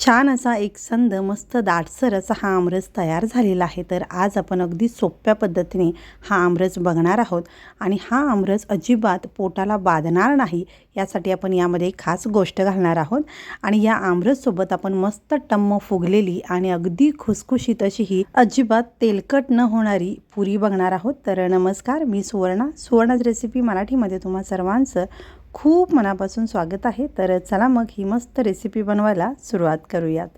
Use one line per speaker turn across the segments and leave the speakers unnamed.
छान असा एक संद मस्त दाटसर असा हा आमरस तयार झालेला आहे. तर आज आपण अगदी सोप्या पद्धतीने हा आमरस बघणार आहोत. आणि हा आमरस अजिबात पोटाला बाधणार नाही यासाठी आपण यामध्ये खास गोष्ट घालणार आहोत. आणि या आमरससोबत आपण मस्त टम्म फुगलेली आणि अगदी खुसखुशीत अशी ही अजिबात तेलकट न होणारी पुरी बघणार आहोत. तर नमस्कार मी सुवर्णा. सुवर्णाच रेसिपी मराठीमध्ये तुम्हा सर्वांचं खूप मनापासून स्वागत आहे. तर चला मग ही मस्त रेसिपी बनवायला सुरुवात करूयात.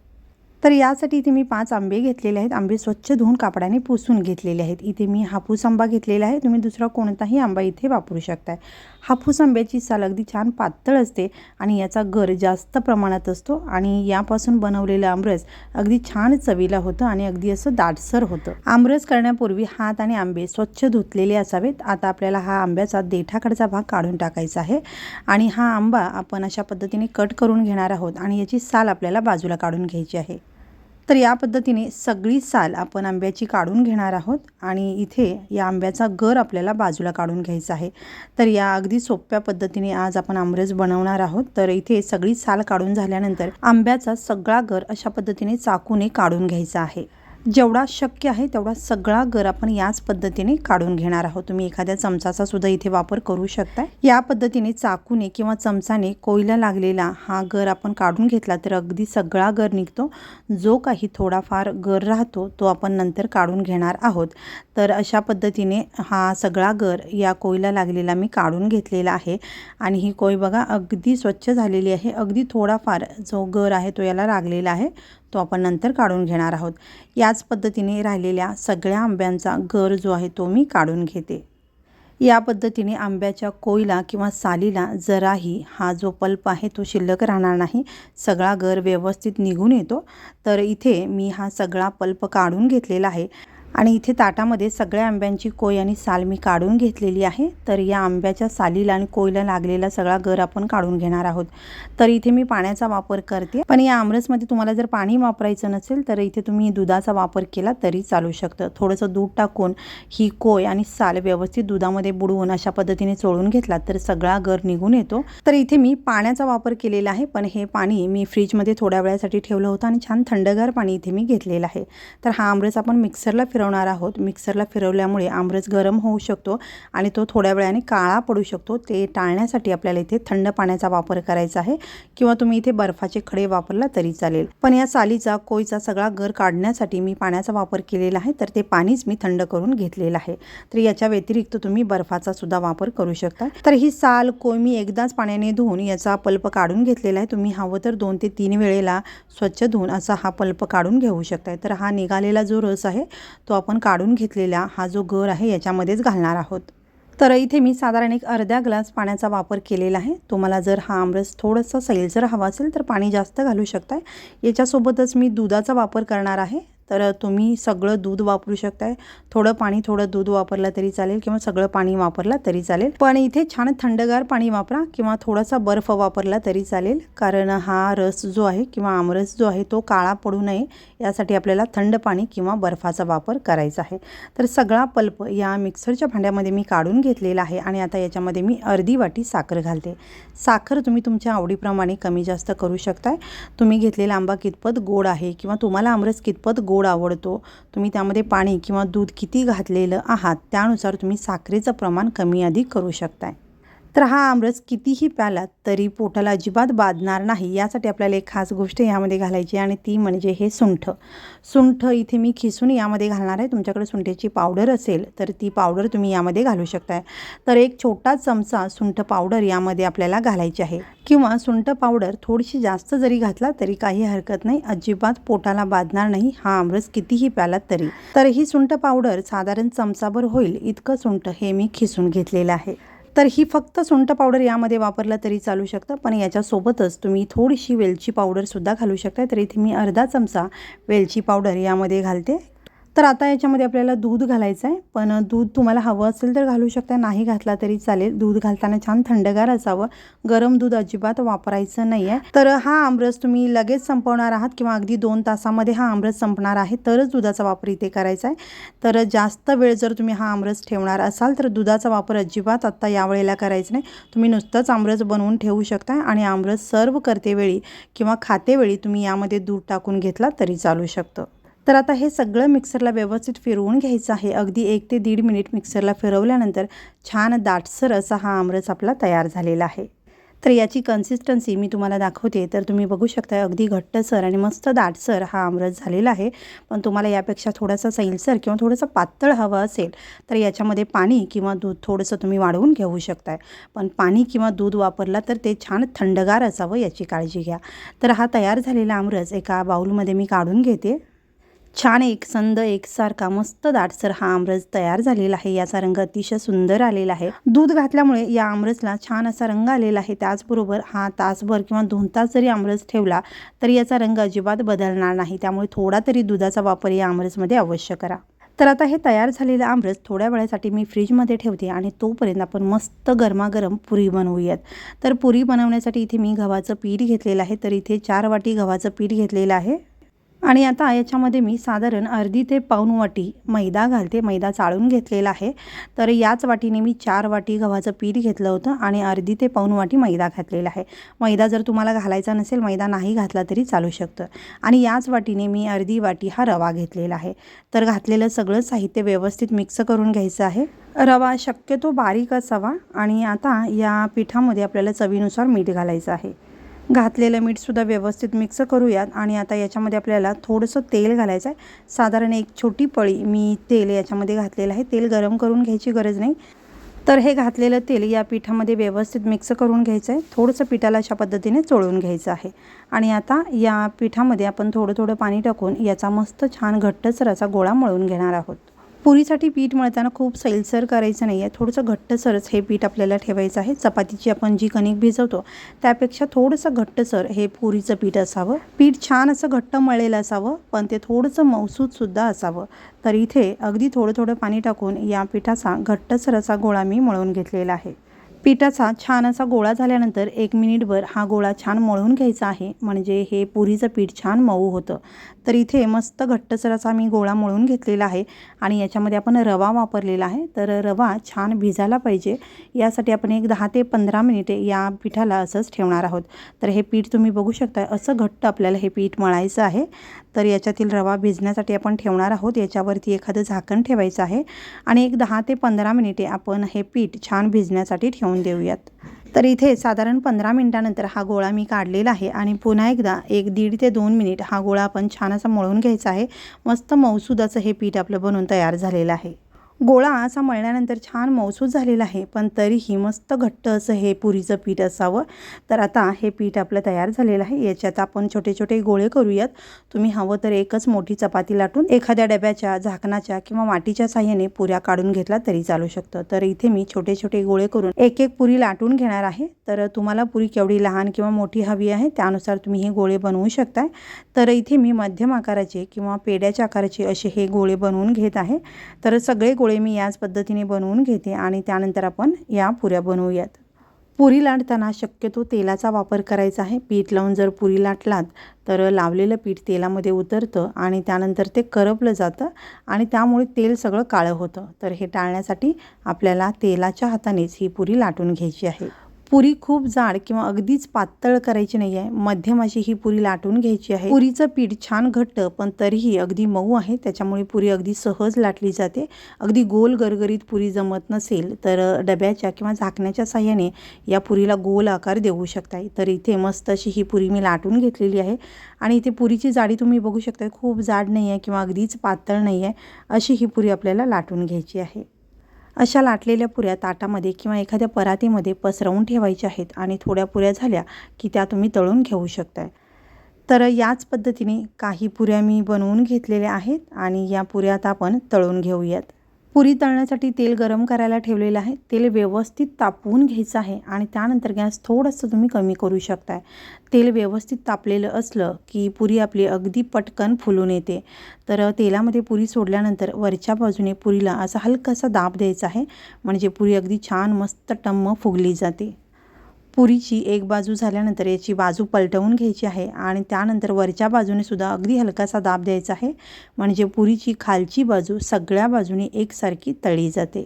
तर यासाठी इथे मी पाच आंबे घेतलेले आहेत. आंबे स्वच्छ धुवून कापडाने पुसून घेतलेले आहेत. इथे मी हापूस आंबा घेतलेला आहे. तुम्ही दुसरा कोणताही आंबा इथे वापरू शकताय. हापूस आंब्याची साल अगदी छान पातळ असते आणि याचा गर जास्त प्रमाणात असतो आणि यापासून बनवलेलं आमरस अगदी छान चवीला होतं आणि अगदी असं दाटसर होतं. आमरस करण्यापूर्वी हात आणि आंबे स्वच्छ धुतलेले असावेत. आता आपल्याला हा आंब्याचा देठाकडचा भाग काढून टाकायचा आहे आणि हा आंबा आपण अशा पद्धतीने कट करून घेणार आहोत आणि याची साल आपल्याला बाजूला काढून घ्यायची आहे. तर या पद्धतीने सगळी साल आपण आंब्याची काढून घेणार आहोत आणि इथे या आंब्याचा गर आपल्याला बाजूला काढून घ्यायचा आहे. तर या अगदी सोप्या पद्धतीने आज आपण आमरस बनवणार आहोत. तर इथे सगळी साल काढून झाल्यानंतर आंब्याचा सगळा गर अशा पद्धतीने चाकूने काढून घ्यायचा आहे. जेवढा शक्य आहे तेवढा सगळा गर आपण याच पद्धतीने काढून घेणार आहोत. तुम्ही एखाद्या चमचाचा सुद्धा इथे वापर करू शकता या पद्धतीने चाकूने किंवा चमचाने कोयला लागलेला हा गर आपण काढून घेतला तर अगदी सगळा गर निघतो. जो काही थोडाफार गर राहतो तो आपण नंतर काढून घेणार आहोत. तर अशा पद्धतीने हा सगळा गर या कोयला लागलेला मी काढून घेतलेला आहे. आणि ही कोय बघा अगदी स्वच्छ झालेली आहे. अगदी थोडाफार जो गर आहे तो याला लागलेला आहे. तो आपण नंतर काढून घेणार आहोत. याच पद्धतीने राहिलेल्या सगळ्या आंब्यांचा गर जो आहे तो मी काढून घेते. या पद्धतीने आंब्याच्या कोयला किंवा सालीला जराही हा जो पल्प आहे तो शिल्लक राहणार नाही. सगळा गर व्यवस्थित निघून येतो. तर इथे मी हा सगळा पल्प काढून घेतलेला आहे. आणि इथे ताटामध्ये सगळ्या आंब्यांची कोय आणि साल मी काढून घेतलेली आहे. तर या आंब्याच्या सालीला आणि कोयला लागलेला सगळा गर आपण काढून घेणार आहोत. तर इथे मी पाण्याचा वापर करते. पण या आमरसमध्ये तुम्हाला जर पाणी वापरायचं नसेल तर इथे तुम्ही दुधाचा वापर केला तरी चालू शकतं. थोडंसं दूध टाकून ही कोय आणि साल व्यवस्थित दुधामध्ये बुडवून अशा पद्धतीने चोळून घेतला तर सगळा गर निघून येतो. तर इथे मी पाण्याचा वापर केलेला आहे पण हे पाणी मी फ्रीजमध्ये थोड्या वेळासाठी ठेवलं होतं आणि छान थंडगार पाणी इथे मी घेतलेलं आहे. तर हा आमरस आपण मिक्सरला फिर फिरवणार आहोत. मिक्सरला फिरवल्यामुळे आमरस गरम होऊ शकतो आणि तो थोड्या वेळाने काळा पडू शकतो. ते टाळण्यासाठी आपल्याला इथे थंड पाण्याचा वापर करायचा आहे किंवा तुम्ही इथे बर्फाचे खडे वापरला तरी चालेल. पण या सालीचा कोयचा सगळा गर काढण्यासाठी मी पाण्याचा वापर केलेला आहे तर ते पाणीच मी थंड करून घेतलेलं आहे. तर याच्या व्यतिरिक्त तुम्ही बर्फाचा सुद्धा वापर करू शकता. तर ही साल कोय मी एकदाच पाण्याने धुवून याचा पल्प काढून घेतलेला आहे. तुम्ही हवं तर दोन ते तीन वेळेला स्वच्छ धुवून असा हा पल्प काढून घेऊ शकताय. तर हा निघालेला जो रस आहे तो तो आपण काढून घेतलेला हा जो गर आहे याच्यामध्येच घालणार आहोत. तर इथे मी साधारण एक अर्ध्या ग्लास पाण्याचा वापर केलेला आहे. तुम्हाला जर हा आमरस थोडंसं सैलसर हवा असेल तर पाणी जास्त घालू शकताय. याच्यासोबतच मी दुधाचा वापर करणार आहे. तर तुम्ही सगळं दूध वापरू शकताय. थोडं पाणी थोडं दूध वापरलं तरी चालेल किंवा सगळं पाणी वापरलं तरी चालेल. पण इथे छान थंडगार पाणी वापरा किंवा थोडासा बर्फ वापरला तरी चालेल. कारण हा रस जो आहे किंवा आमरस जो आहे तो काळा पडू नये. यासाठी आपल्याला थंड पाणी किंवा बर्फाचा वापर करायचा आहे. तर सगळा पल्प या मिक्सरच्या भांड्यामध्ये मी काढून घेतलेला आहे आणि आता याच्यामध्ये मी अर्धी वाटी साखर घालते. साखर तुम्ही तुमच्या आवडीप्रमाणे कमी जास्त करू शकताय. तुम्ही घेतलेला आंबा कितपत गोड आहे किंवा तुम्हाला आमरस कितपत गोड गोड आवडतो. तुम्ही त्यामध्ये पाणी किंवा दूध किती घातलेलं आहात त्यानुसार तुम्ही साखरेचं प्रमाण कमी अधिक करू शकताय. तर हा आमरस कितीही प्यालात तरी पोटाला अजिबात बाधणार नाही यासाठी आपल्याला एक खास गोष्ट यामध्ये घालायची आणि ती म्हणजे हे सुंठ. सुंठ इथे मी खिसून यामध्ये घालणार आहे. तुमच्याकडे सुंठेची पावडर असेल तर ती पावडर तुम्ही यामध्ये घालू शकताय. तर एक छोटा चमचा सुंठ पावडर यामध्ये आपल्याला घालायची आहे. किंवा सुंठ पावडर थोडीशी जास्त जरी घातला तरी काही हरकत नाही. अजिबात पोटाला बाधणार नाही. हा आमरस कितीही प्यालात तरी. तर ही सुंठ पावडर साधारण चमचाभर होईल. इतकं सुंठ हे मी खिसून घेतलेलं आहे. तर ही फक्त सुंठ पावडर यामध्ये वापरलं तरी चालू शकतं पण याच्यासोबतच तुम्ही थोडीशी वेलची पावडरसुद्धा घालू शकता तर इथे मी अर्धा चमचा वेलची पावडर यामध्ये घालते. तर आता याच्यामध्ये आपल्याला दूध घालायचं आहे. पण दूध तुम्हाला हवं असेल तर घालू शकता नाही घातला तरी चालेल. दूध घालताना छान थंडगार असावं. गरम दूध अजिबात वापरायचं नाही आहे तर हा आमरस तुम्ही लगेच संपवणार आहात किंवा अगदी दोन तासामध्ये हा आमरस संपणार आहे तरच दुधाचा वापर इथे करायचा आहे. तर जास्त वेळ जर तुम्ही हा आमरस ठेवणार असाल तर दुधाचा वापर अजिबात आत्ता यावेळेला करायचा नाही. तुम्ही नुसतंच आमरस बनवून ठेवू शकता आणि आमरस सर्व करतेवेळी किंवा खातेवेळी तुम्ही यामध्ये दूध टाकून घेतला तरी चालू शकतं. तर आता हे सगळं मिक्सरला व्यवस्थित फिरवून घ्यायचं आहे. अगदी एक ते दीड मिनिट मिक्सरला फिरवल्यानंतर छान दाटसर असा हा आमरस आपला तयार झालेला आहे. तर याची कन्सिस्टन्सी मी तुम्हाला दाखवते. तर तुम्ही बघू शकता अगदी घट्टसर आणि मस्त दाटसर हा आमरस झालेला आहे. पण तुम्हाला यापेक्षा थोडासा सैलसर किंवा थोडंसं पातळ हवं असेल तर याच्यामध्ये पाणी किंवा दूध थोडंसं तुम्ही वाढवून घेऊ शकताय. पण पाणी किंवा दूध वापरला तर ते छान थंडगार असावं याची काळजी घ्या. तर हा तयार झालेला आमरस एका बाऊलमध्ये मी काढून घेते. छान एकसंद एकसारखा मस्त दाटसर हा आमरस तयार झालेला आहे. याचा रंग अतिशय सुंदर आलेला आहे. दूध घातल्यामुळे या आमरसला छान असा रंग आलेला आहे. त्याचबरोबर हा तासभर किंवा दोन तास जरी आमरस ठेवला तरी याचा रंग अजिबात बदलणार नाही. त्यामुळे थोडा तरी दुधाचा वापर या आमरसमध्ये अवश्य करा. तर आता हे तयार झालेलं आमरस थोड्या वेळासाठी मी फ्रीजमध्ये ठेवते आणि तोपर्यंत आपण मस्त गरमागरम पुरी बनवूयात. तर पुरी बनवण्यासाठी इथे मी गव्हाचं पीठ घेतलेलं आहे. तर इथे चार वाटी गव्हाचं पीठ घेतलेलं आहे. आणि आता याच्यामध्ये मी साधारण अर्धी ते पाऊन वाटी मैदा घालते. मैदा चाळून घेतलेला आहे. तर याच वाटीने मी चार वाटी गव्हाचं पीठ घेतलं होतं आणि अर्धी ते पाऊन वाटी मैदा घातलेला आहे. मैदा जर तुम्हाला घालायचा नसेल मैदा नाही घातला तरी चालू शकतं. आणि याच वाटीने मी अर्धी वाटी हा रवा घेतलेला आहे. तर घातलेलं सगळं साहित्य व्यवस्थित मिक्स करून घ्यायचं आहे. रवा शक्यतो बारीक असावा आणि आता या पिठामध्ये आपल्याला चवीनुसार मीठ घालायचं आहे. घातलेलं मीठसुद्धा व्यवस्थित मिक्स करूयात आणि आता याच्यामध्ये आपल्याला थोडंसं तेल घालायचं आहे. साधारण एक छोटी पळी मी तेल याच्यामध्ये घातलेलं आहे. तेल गरम करून घ्यायची गरज नाही. तर हे घातलेलं तेल या पिठामध्ये व्यवस्थित मिक्स करून घ्यायचं आहे थोडंसं पिठाला अशा पद्धतीने चोळून घ्यायचं आहे. आणि आता या पिठामध्ये आपण थोडं थोडं पाणी टाकून याचा मस्त छान घट्टसर असा गोळा मळून घेणार आहोत. पुरीसाठी पीठ मळताना खूप सैलसर करायचं नाही आहे थोडंसं घट्टसरच हे पीठ आपल्याला ठेवायचं आहे. चपातीची आपण जी कणिक भिजवतो त्यापेक्षा थोडंसं घट्टसर हे पुरीचं पीठ असावं. पीठ छान असं घट्ट मळलेलं असावं पण ते थोडंसं मौसूदसुद्धा असावं. तर इथे अगदी थोडं थोडं पाणी टाकून या पिठाचा घट्टसर असा गोळा मी मळून घेतलेला आहे. पिठाचा छान असा गोळा झाल्यानंतर एक मिनिटभर हा गोळा छान मळून घ्यायचा आहे. म्हणजे हे पुरीचं पीठ छान मऊ होतं. तर इथे मस्त घट्टसर असा मी गोळा मळून घेतलेला आहे आणि याच्यामध्ये आपण रवा वापरलेला आहे. तर रवा छान भिजायला पाहिजे. यासाठी आपण एक दहा ते पंधरा मिनिटे या पिठाला असंच ठेवणार आहोत. तर हे पीठ तुम्ही बघू शकता असं घट्ट आपल्याला हे पीठ मळायचं आहे. तर याच्यातील रवा भिजण्यासाठी आपण ठेवणार आहोत. याच्यावरती एखादं झाकण ठेवायचं आहे आणि एक दहा ते पंधरा मिनिटे आपण हे पीठ छान भिजण्यासाठी ठेवून देऊयात. तर इथे साधारण पंधरा मिनटानंतर हा गोळा मी काढलेला आहे आणि पुन्हा एकदा एक दीड ते दोन मिनिट हा गोळा आपण छान असा मळून घ्यायचा आहे. मस्त मौसूदाचं हे पीठ आपलं बनवून तयार झालेलं आहे. गोळा असा मळल्यानंतर छान मौसूद झालेला आहे पण तरीही मस्त घट्ट असं हे पुरीचं पीठ असावं. तर आता हे पीठ आपलं तयार झालेलं आहे. याच्यात आपण छोटे छोटे गोळे करूयात. तुम्ही हवं तर एकच मोठी चपाती लाटून एखाद्या डब्याच्या झाकणाच्या किंवा वाटीच्या साह्याने पुऱ्या काढून घेतला तरी चालू शकतं. तर इथे मी छोटे छोटे गोळे करून एक एक पुरी लाटून घेणार आहे. तर तुम्हाला पुरी केवढी लहान किंवा मोठी हवी आहे त्यानुसार तुम्ही हे गोळे बनवू शकताय. तर इथे मी मध्यम आकाराचे किंवा पेड्याच्या आकाराचे असे हे गोळे बनवून घेत आहे. तर सगळे गोळे मी याच पद्धतीने बनवून घेते आणि त्यानंतर आपण या पुऱ्या बनवूयात. पुरी लाटताना शक्यतो तेलाचा वापर करायचा आहे. पीठ लावून जर पुरी लाटलात तर लावलेलं पीठ तेलामध्ये उतरतं आणि त्यानंतर ते करपलं जातं आणि त्यामुळे तेल सगळं काळं होतं. तर हे टाळण्यासाठी आपल्याला तेलाच्या हातानेच ही पुरी लाटून घ्यायची आहे. पुरी खूप जाड किंवा अगदीच पातळ करायची नाही आहे. मध्यम अशी ही पुरी लाटून घ्यायची आहे. पुरीचं पीठ छान घट्ट पण तरीही अगदी मऊ आहे. त्याच्यामुळे पुरी अगदी सहज लाटली जाते. अगदी गोल गरगरीत पुरी जमत नसेल तर डब्याच्या किंवा झाकण्याच्या साह्याने या पुरीला गोल आकार देऊ शकताय. तर इथे मस्त अशी ही पुरी मी लाटून घेतलेली आहे. आणि इथे पुरीची जाडी तुम्ही बघू शकता खूप जाड नाही आहे किंवा अगदीच पातळ नाही आहे. अशी ही पुरी आपल्याला लाटून घ्यायची आहे. अशा लाटलेल्या पुऱ्या ताटामध्ये किंवा एखाद्या परातीमध्ये पसरवून ठेवायच्या आहेत आणि थोड्या पुऱ्या झाल्या की त्या तुम्ही तळून घेऊ शकताय. तर याच पद्धतीने काही पुऱ्या मी बनवून घेतलेल्या आहेत आणि या पुऱ्या आता आपण तळून घेऊयात. पुरी तळण्यासाठी तेल गरम करायला ठेवलेलं आहे. तेल व्यवस्थित तापवून घ्यायचं आहे आणि त्यानंतर गॅस थोडंसं तुम्ही कमी करू शकताय. तेल व्यवस्थित तापलेलं असलं की पुरी आपली अगदी पटकन फुलून येते. तर तेलामध्ये पुरी सोडल्यानंतर वरच्या बाजूने पुरीला असा हलकासा दाब द्यायचा आहे. म्हणजे पुरी अगदी छान मस्त टम्म फुगली जाते. पुरीची एक बाजू झाल्यानंतर याची बाजू पलटवून घ्यायची आहे आणि त्यानंतर वरच्या बाजूने सुद्धा अगदी हलकासा दाब द्यायचा आहे. म्हणजे पुरीची खालची बाजू सगळ्या बाजूने एकसारखी तळी जाते.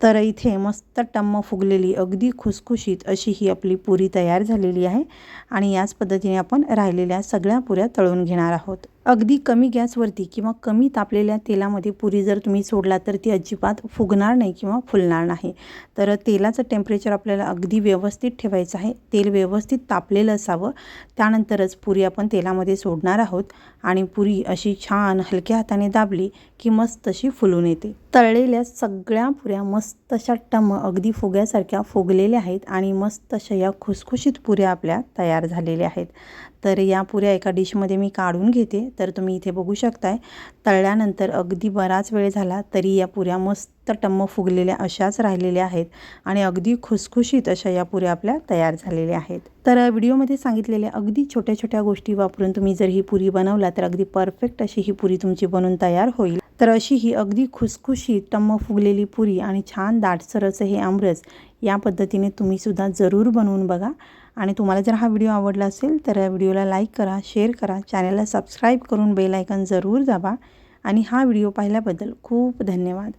तर इथे मस्त टम्म फुगलेली अगदी खुसखुशीत अशी ही आपली पुरी तयार झालेली आहे आणि याच पद्धतीने आपण राहिलेल्या सगळ्या पुऱ्या तळून घेणार आहोत. अगदी कमी गॅसवरती किंवा कमी तापलेल्या तेलामध्ये पुरी जर तुम्ही सोडला तर ती अजिबात फुगणार नाही किंवा फुलणार नाही. तर तेलाचं टेम्परेचर आपल्याला अगदी व्यवस्थित ठेवायचं आहे. तेल व्यवस्थित तापलेलं असावं. त्यानंतरच पुरी आपण तेलामध्ये सोडणार आहोत आणि पुरी अशी छान हलक्या हाताने दाबली की मस्त अशी फुलून येते. तळलेल्या सगळ्या पुऱ्या मस्त अशा टम अगदी फुग्यासारख्या फुगलेल्या आहेत आणि मस्त अशा या खुसखुशीत पुऱ्या आपल्या तयार झालेल्या आहेत. तर या पुऱ्या एका डिशमध्ये मी काढून घेते. तर तुम्ही इथे बघू शकताय. तळल्यानंतर अगदी बराच वेळ झाला तरी या पुऱ्या मस्त टम्म फुगलेल्या अशाच राहिलेल्या आहेत आणि अगदी खुसखुशीत अशा या पुऱ्या आपल्या तयार झालेल्या आहेत. तर व्हिडिओमध्ये सांगितलेल्या अगदी छोट्या छोट्या गोष्टी वापरून तुम्ही जर ही पुरी बनवला तर अगदी परफेक्ट अशी ही पुरी तुमची बनून तयार होईल. तर अशी ही अगदी खुसखुशीत टम्म फुगलेली पुरी आणि छान दाटसर असं हे आमरस या पद्धतीने तुम्हीसुद्धा जरूर बनवून बघा. आणि तुम्हाला जर हा व्हिडिओ आवडला असेल तर व्हिडिओला लाईक करा शेअर करा चॅनलला सबस्क्राईब करून बेल आयकन जरूर दाबा. आणि हा व्हिडिओ पाहिल्याबद्दल खूप धन्यवाद.